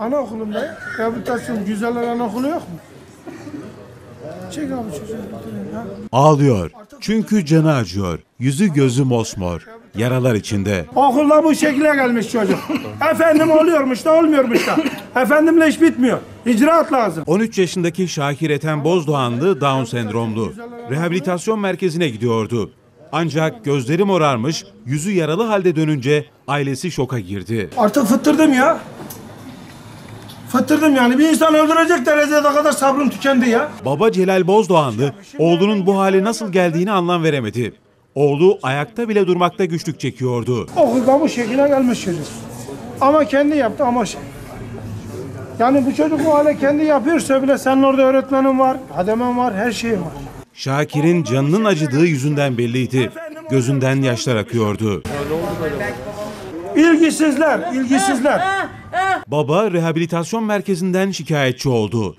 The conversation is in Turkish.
Anaokulundayım. Rehabilitasyon Güzeller Anaokulu yok mu? Çek abi çocuğu. ha. Ağlıyor. Çünkü canı acıyor. Yüzü gözü mosmor. Yaralar içinde. Okulda bu şekilde gelmiş çocuk. Efendim oluyormuş da olmuyormuş da. Efendimle iş bitmiyor. İcraat lazım. 13 yaşındaki Şakir Ethem Bozdoğanlı Down sendromlu. Rehabilitasyon merkezine gidiyordu. Ancak gözleri morarmış, yüzü yaralı halde dönünce ailesi şoka girdi. Artık fıttırdım ya. Fıttırdım yani. Bir insan öldürecek derecede kadar sabrım tükendi ya. Baba Celal Bozdoğanlı oğlunun bu hale nasıl geldiğini anlam veremedi. Oğlu ayakta bile durmakta güçlük çekiyordu. Okulda bu şekilde gelmiş çocuk. Ama kendi yaptı ama şey. Yani bu çocuk bu hale kendi yapıyorsa bile senin orada öğretmenin var, hademen var, her şeyin var. Şakir'in canının acıdığı yüzünden belliydi. Gözünden yaşlar akıyordu. İlgisizler, ilgisizler. Baba rehabilitasyon merkezinden şikayetçi oldu.